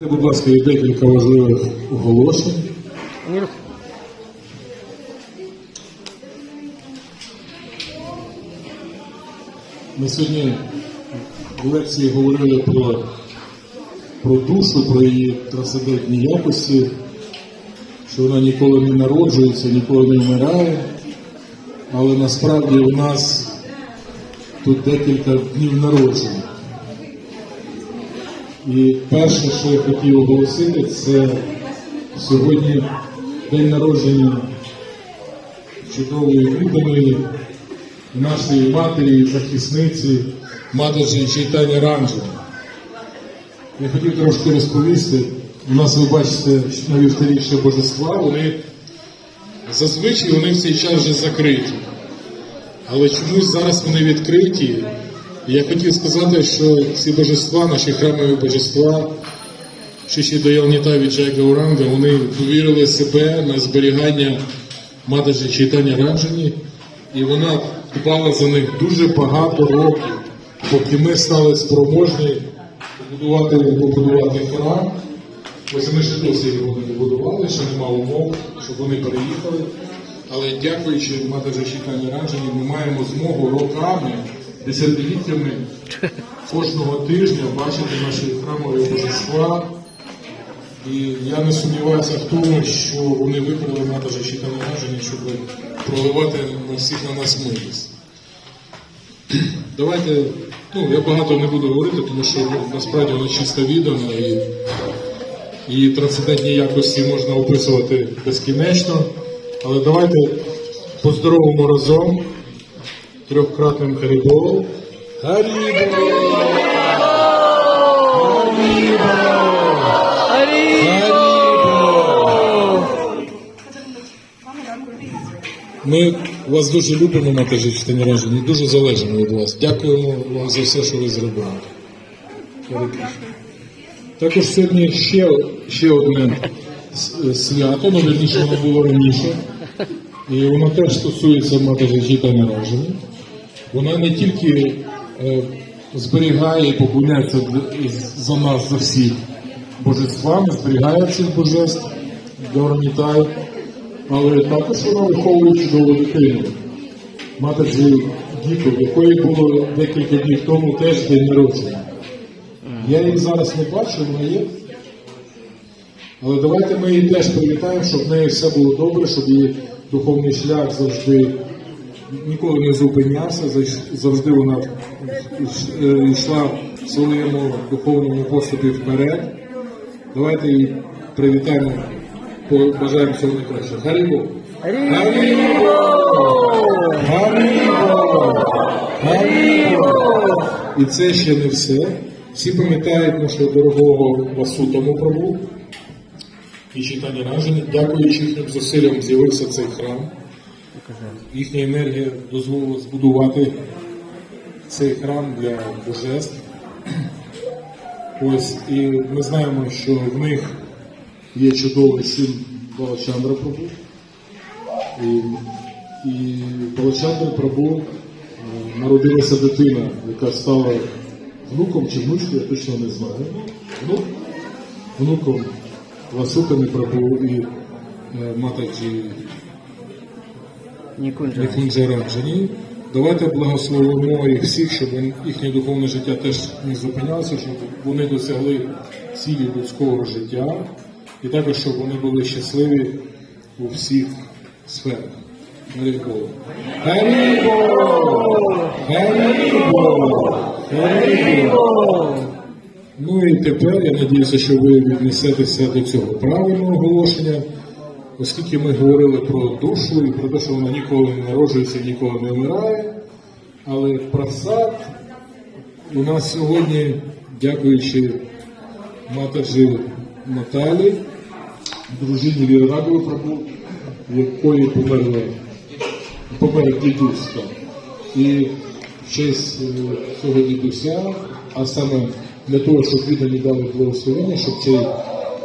Будь ласка, є декілька важливих оголошень. Ми сьогодні в лекції говорили про, про душу, про її трансцендентні якості, що вона ніколи не народжується, ніколи не вмирає. Але насправді у нас тут декілька днів народження. І перше, що я хотів оголосити, це сьогодні день народження чудової відданої нашої матері, захисниці, матері Чайтані Ранджі. Я хотів трошки розповісти. У нас ви бачите на вівторі божества, вони зазвичай вони в цей час вже закриті. Але чомусь зараз вони відкриті. Я хотів сказати, що ці божества, наші храмові божества, Шиші Даялніта від Джайга Уранга, вони повірили себе на зберігання Мададжі Чайтані Раджані, і вона дбала за них дуже багато років, поки ми стали спроможні побудувати, побудувати храм. Ось ми ще досі його не будували, ще нема умов, щоб вони переїхали. Але дякуючи Матері Чайтані Раджані, ми маємо змогу роками, десятиліттями кожного тижня бачити наші храмові божества. І я не сумніваюся в тому, що вони виконали Матері Чайтані Раджані, щоб проливати на всіх на нас милість. Давайте, ну я багато не буду говорити, тому що насправді вона чисто віддана і її трансцендентні якості можна описувати безкінечно. Але давайте поздоровимо разом трьохкратним Харібол. Харібол! Ми вас дуже любимо, Матежі Чтені Раджені, дуже залежимо від вас. Дякуємо вам за все, що ви зробили. Також сьогодні ще, ще одне свято, ну вірніше воно було раніше. І воно теж стосується Матері Чайтані Раджені. Вона не тільки е, зберігає і поклоняється за нас, за всіх божествами, зберігає цих божеств до але також вона виховує чудову дитину. Матері Гіту, в якої було декілька днів тому теж день народження. Я її зараз не бачу, вона є. Але давайте ми її теж привітаємо, щоб в неї все було добре, щоб її духовний шлях завжди ніколи не зупинявся, завжди вона е, йшла в своєму духовному поступі вперед. Давайте її привітаємо, побажаємо всього найкращого. Гарібо! Гарібо! Гарібо! Гарібо! І це ще не все. Всі пам'ятають нашого дорогого Васутому Прабу і читання ражені. Дякуючи їхнім зусиллям з'явився цей храм. Їхня енергія дозволила збудувати цей храм для божеств. Ось, і ми знаємо, що в них є чудовий син Балачандра Прабу. І, і Балачандра Прабу е, народилася дитина, яка стала внуком чи внучкою, я точно не знаю. Внук, внуком Васуками Прабу і е, Нікунджа Раджані. Давайте благословимо їх всіх, щоб їхнє духовне життя теж не зупинялося, щоб вони досягли цілі людського життя, і також, щоб вони були щасливі у всіх сферах. Гарібол! Гарібол! Ну і тепер я надіюся, що ви віднесетеся до цього правильного оголошення, оскільки ми говорили про душу і про те, що вона ніколи не народжується, ніколи не вмирає. Але просад у нас сьогодні, дякуючи матері Наталі, дружині Вірагової Прабу, якої померла помер дідусь. І в честь е, цього дідуся, а саме для того, щоб віддані дали благословення, щоб цей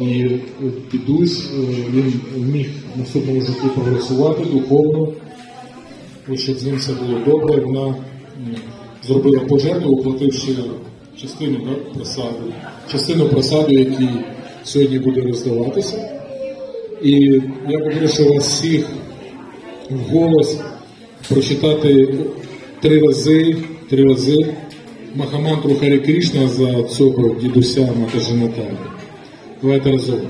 і е, дідусь е, він міг в наступному житті прогресувати духовно, щоб з ним все було добре. Вона зробила пожертву, оплативши частину да, просаду, частину просаду, який сьогодні буде роздаватися. І я попрошу вас всіх вголос прочитати три рази, три рази Махамантру Харі Кришна за цього дідуся Матажі Наталі. Давайте разом.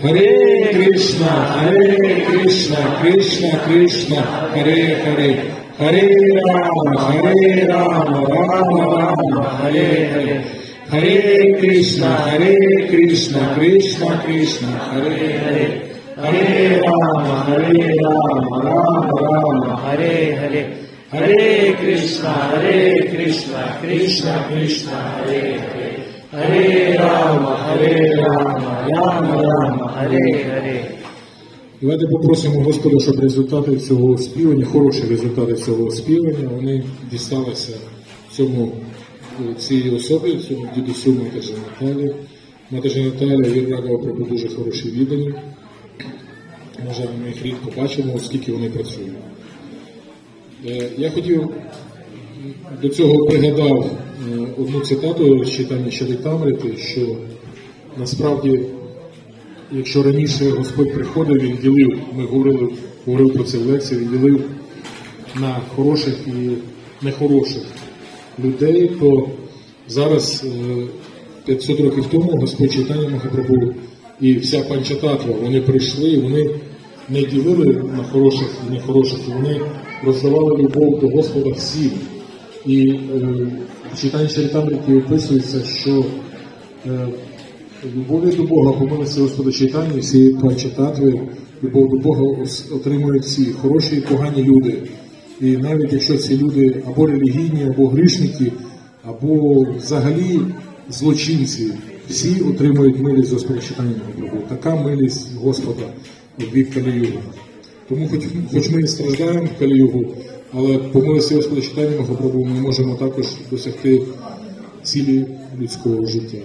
Харе Кришна, Харе Кришна, Кришна Кришна, Харе Харе. Харе Рама, Харе Рама, Рама Рама, Харе Харе. Харе Кришна, Харе Кришна, Кришна Кришна, Харе Харе. Харе Рама, Харе Рама, Рама Рама, Hare Hare Hare Krishna Hare Krishna Krishna Krishna Hare Hare Hare Rama Hare Rama Rama Rama Hare Hare Давайте попросимо Господа, щоб результати цього співання, хороші результати цього співання, вони дісталися цьому е, цій особі, цьому дідусю Матежі Наталі. Матежі Наталя від Рагова Прабу дуже хороші віддані. Жаль, ми їх рідко бачимо, оскільки вони працюють. Е, Я хотів до цього пригадав одну цитату з читання Шарітамрити, що насправді Якщо раніше Господь приходив, він ділив, ми говорили, говорив про це в лекції, він ділив на хороших і нехороших людей, то зараз, е, 500 років тому, Господь читання Махапрабху і вся панчататва, вони прийшли, вони не ділили на хороших і нехороших, вони роздавали любов до Господа всім. І е, в читанні описується, що е, Любові до Бога, по милості Господа читання, всі панчататви, любов до Бога отримують всі хороші і погані люди. І навіть якщо ці люди або релігійні, або грішники, або взагалі злочинці, всі отримують милість Господа читання. Така милість Господа в вік Каліюгу. Тому хоч, хоч ми і страждаємо в Каліюгу, але по милості Господа читання Махапрабху ми можемо також досягти цілі людського життя.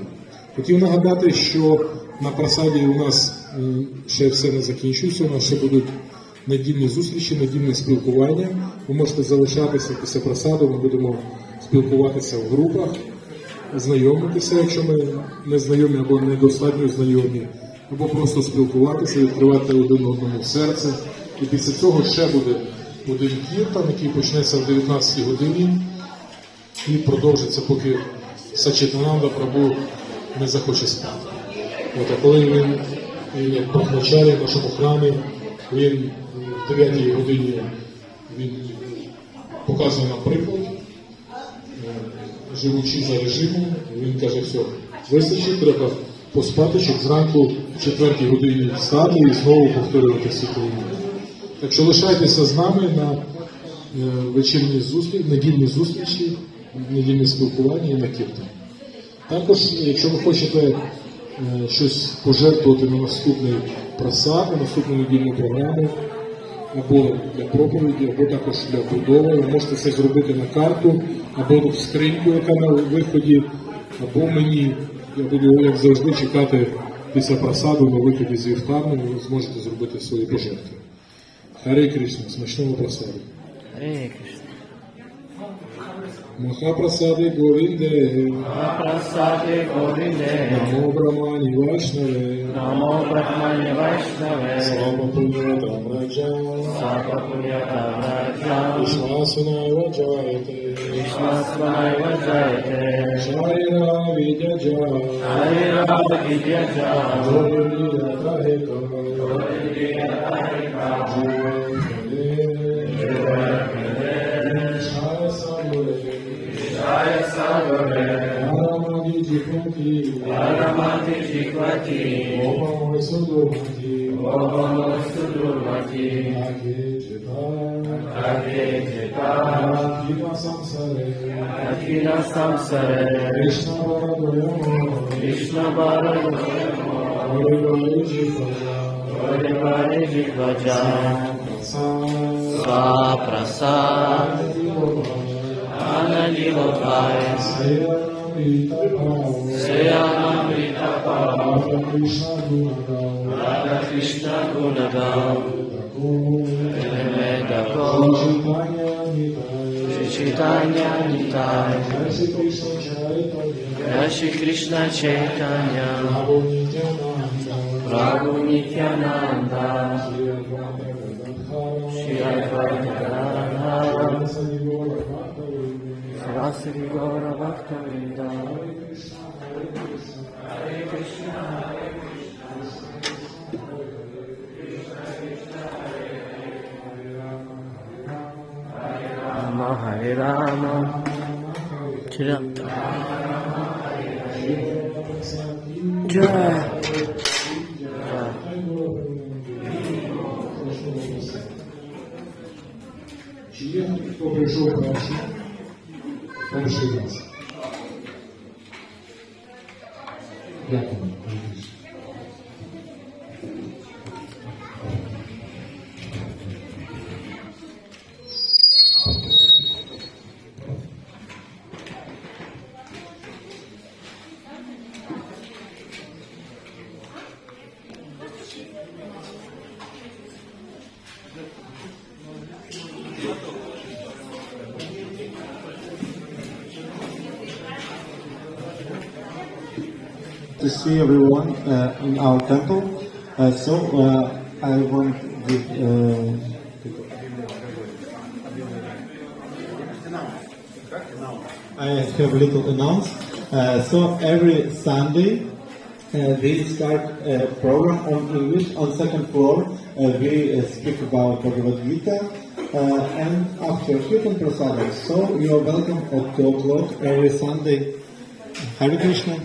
Хотів нагадати, що на просаді у нас ще все не закінчується, у нас ще будуть недільні зустрічі, недільне спілкування. Ви можете залишатися після просаду, ми будемо спілкуватися в групах, знайомитися, якщо ми не знайомі або недостатньо знайомі, або просто спілкуватися, відкривати один одному серце. І після цього ще буде один кіртан, який почнеться в 19 годині і продовжиться, поки Сачитананда Прабу не захоче спати. От, а коли він, як брахмачарі в нашому храмі, він в 9 годині він показує нам приклад, е, живучи за режимом, він каже, все, вистачить, треба поспати, щоб зранку в 4 годині встати і знову повторювати повинні. Так що лишайтеся з нами на е, вечірній зустрічі, недільні зустрічі, недільне спілкування і на кіртан. Також, якщо ви хочете е, щось пожертвувати на наступний просад, на наступну недільну програму, або для проповіді, або також для будови, ви можете це зробити на карту, або в скриньку, яка на виході, або мені. Я буду, як завжди, чекати після просаду на виході з вівтарну, ви зможете зробити свої пожертви. Харе Кришна, смачного просаду. Hare Krishna Махапрасади Говінде, Prasade Govinde Намо Брамані Вашнаве, Namo Brahmanya Vaishnave Слава Пунятам Раджа, Sapa Punyata Raja Вишвасана Ваджаяте, Vishwasvanai Vajayate Шайра Видяджа, Hare Rama Vidyaja Дорія Тахека, Шая Shikwati Paramati Shikwati Opamo Sudurmati Opamo Sudurmati Age Jeta Age Jeta Adhina Samsare Adhina Samsare Krishna Bharadayamo Krishna Bharadayamo Varimari Jivaya Varimari Jivaya Sva Prasad Anandi Bhavaya Anandi Bhavaya Amrita Parao Jai Amrita Parao Radha Krishna Gunagao Radha Krishna Gunagao Dako Krishna Chaitanya. Jai Krishna Chaitanya. Prabhu Nityananda. Shri Advaita Bhakta-vrinda, Sarasri Gaura Bhakta Vrinda, Hare Krishna, Hare Rama Hare Rama, Shri Ram. Jai. Jai. Чи є хто прийшов Very serious. Yeah. See everyone uh, in our temple. Uh, so uh, I want to I have a little announce. So every Sunday uh, we start a program on English on second floor. Uh, we uh, speak about Bhagavad Gita and after Kirtan Prasadam. So you are welcome at 2 o'clock every Sunday. Hare Krishna.